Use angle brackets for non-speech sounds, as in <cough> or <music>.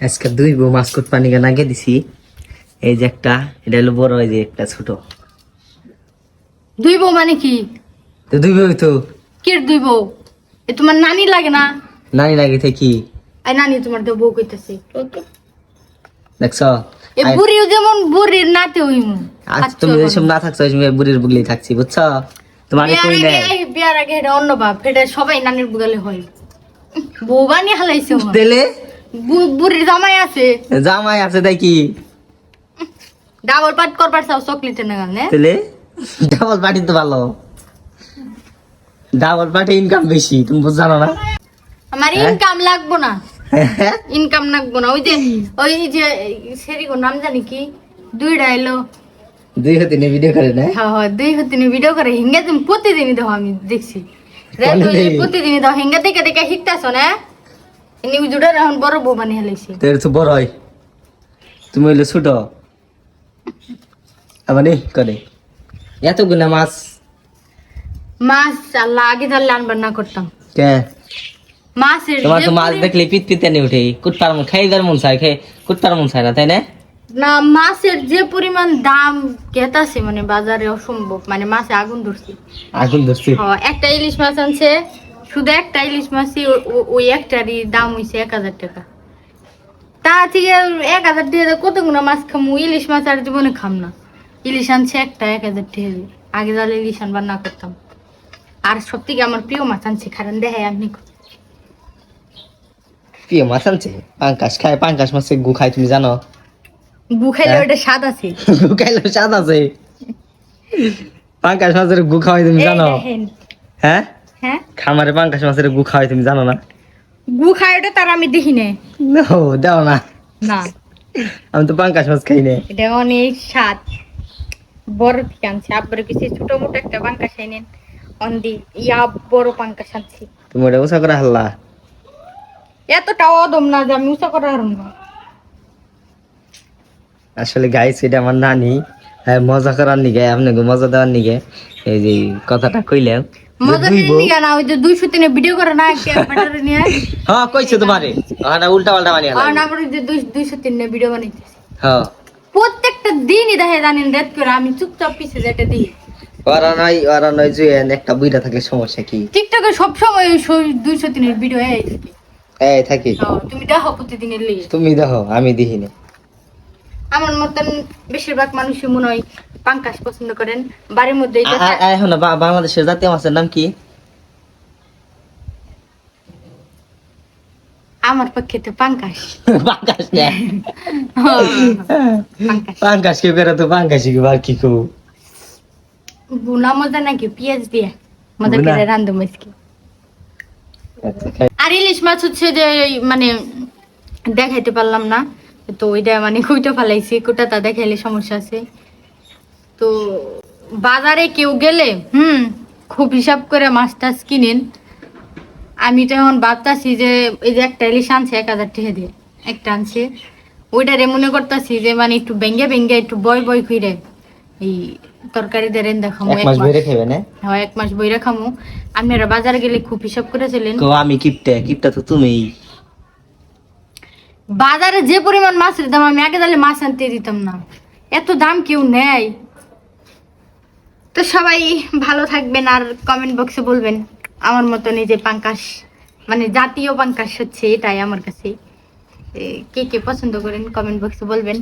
আজকে দুই বউ মাস্কট পানি নাগে দিছি। এই যে একটা এটা হলো বড় এই যে একটা ছোট। দুই বউ মানে কি? তো দুই বউ তো। কি দুই বউ? এ তোমার নানি লাগে না? নানি লাগে কি? আই নানি তোমার তো বউ কইতাছে। দেখছ? এ বুড়িও যেমন বুড়ির নাতে হইমু আজ তুমি এইসব না থাকছো সময় বুড়ির বুগলি থাকছি বুঝছ? তোমার কই আগে নাই বিয়ার আগে এটা অন্য বাপ এটা সবাই নানির বুগালে হয়। বউ বানিয়ে হালাইছে। তেলে বু- বুড়ির জামাই আছে। জামাই আছে তাই কি? ডাবল পাট করবার না? গানে তেলে ডাবল পার্টি তো ভালো। ডাবল পার্টি ইনকাম বেশি তুমি বুঝ জানো না। আমার হ্যাঁ? ইনকাম লাগবো না। ইনকাম লাগবো না। ওই যে ওই যে সেরিগো নাম জানি কি? দুইটা এলো দুই হাতে নিয়ে ভিডিও করে না? হ্যাঁ হ্যাঁ দুই হতে ভিডিও করে। হিঙ্গা তুমি প্রতিদিনই দেখো আমি দেখছি। প্রতিদিনই দেখো হিঙ্গা দেখে দেখে শিখতেছ না? নিউজটা এখন বড় বউ বানিয়ে হেলাইছে। তোর তো বড় হয়। তুমি হইলে ছোট। আবার নেই করে এতগুলা মাছ। মাছ আল্লাহ আগে তাহলে আনবার না করতাম। কে? মাছের তোমার যে তো মাছ দেখলে পিত উঠে। মন মন চায় খাই মন চায় না তাই না? না মাছের যে পরিমাণ দাম কেতাছে মানে বাজারে অসম্ভব। মানে মাছে আগুন ধরছে। আগুন ধরছি। হ্যাঁ, একটা ইলিশ মাছ আনছে শুধু একটা ইলিশ মাছই ওই একটারই দাম হইছে এক হাজার টাকা। তা থেকে এক হাজার টাকা কতগুলো মাছ খামু? ইলিশ মাছ আর জীবনে খাম না। ইলিশ আনছে একটা এক হাজার টাকা আগে জালে ইলিশ আনবার না করতাম। আর সব থেকে আমার প্রিয় মাছ আনছে কারণ দেখে আপনি প্রিয় মাছ আনছে? পাঙ্কাশ খায় পাঙ্কাশ মাছে গু খায় তুমি জানো। গু খাইলে হ্যাঁ? ওটা স্বাদ আছে। <laughs> গু খাইলে স্বাদ আছে। পাঙ্কাশ মাছের গু খাওয়াই তুমি জানো। হ্যাঁ? হ্যাঁ? খামারে পাঙ্কাশ মাছের গু খাওয়াই তুমি জানো না? গু খাই ওটা তার আমি দেখি না নো দাও না। না। আমি তো পাঙ্কাশ মাছ খাই না এটা অনেক স্বাদ। বড় থেকে আনছি আব্বার কিছু ছোট মোটো একটা পাঙ্কাশ এনেন অন্দি ইয়া বড় পাঙ্কাশ আনছি। তুমি ওটা উষা করে হাল্লা। এতটাও অদম না যে আমি উঁচা করা না। আসলে গাইস এটা আমার নানি। হ্যাঁ মজা করার নিগে আপনাকে মজা দেওয়ার নিগে। এই যে কথাটা কইলাম মজা দুই না ওই যে দুইশো তিনে ভিডিও করে না ক্যামেরা নিয়ে। হ্যাঁ কইছে তোমারে। হ্যাঁ উল্টা পাল্টা বানিয়ে আর না আমরা যে দুই- দুইশো তিনে ভিডিও বানাইতেছি। হ্যাঁ। প্রত্যেকটা দিনই দেখে জানেন রাত করে আমি চুপচাপ পিছে যেটা দিই। ওরা ওরা নয় যে একটা থাকলে সমস্যা কি? টিকটকে তিনের ভিডিও এই থাকে। এই থাকি। হ্যাঁ, তুমি দেখো প্রতিদিনের তুমি দেখো আমি দেখি না আমার মতন বেশিরভাগ মানুষই মনে হয় পাঙ্কাশ পছন্দ করেন। বাড়ির মধ্যে এখন বাংলাদেশের জাতীয় মাছের নাম কি? আমার পক্ষে তো পাঙ্কাশ। <laughs> পাঙ্কাশ না। পাঙ্কাশ। করে তো পাঙ্কাশ কি আর কি কব? বুনা মজা নাকি পেঁয়াজ দিয়ে? মজা? করে রান্ধো মাছকে আচ্ছা, আর ইলিশ মাছ হচ্ছে যে মানে দেখাইতে পারলাম না। তো ওইটা মানে কুইটা ফালাইছি কুটাটা দেখাইলে সমস্যা আছে। তো বাজারে কেউ গেলে হুম খুব হিসাব করে মাছ টাছ কিনেন। আমি তো এখন ভাবতাছি যে এই যে একটা ইলিশ আনছে এক হাজার টাকা দিয়ে একটা আনছে। ওইটারে মনে করতেছি যে মানে একটু বেঙ্গে বেঙ্গে একটু বয় বয় খুঁড়ে এই তরকারি দেন দেখামো এক মাস বেড়ে খাবে না হ্যাঁ এক মাস বইরা খামু। আপনারা বাজারে গেলে খুব হিসাব করেছিলেন কো আমি কিপটা কিপটা তো তুমি বাজারে যে পরিমাণ মাছের দাম, আমি আগে তাহলে মাছ আনতে দিতাম না। এত দাম কেউ নেয়। তো সবাই ভালো থাকবেন আর কমেন্ট বক্সে বলবেন আমার মতন এই যে পাঙ্কাশ মানে জাতীয় পাঙ্কাস হচ্ছে এটাই আমার কাছে। কে কে পছন্দ করেন কমেন্ট বক্সে বলবেন।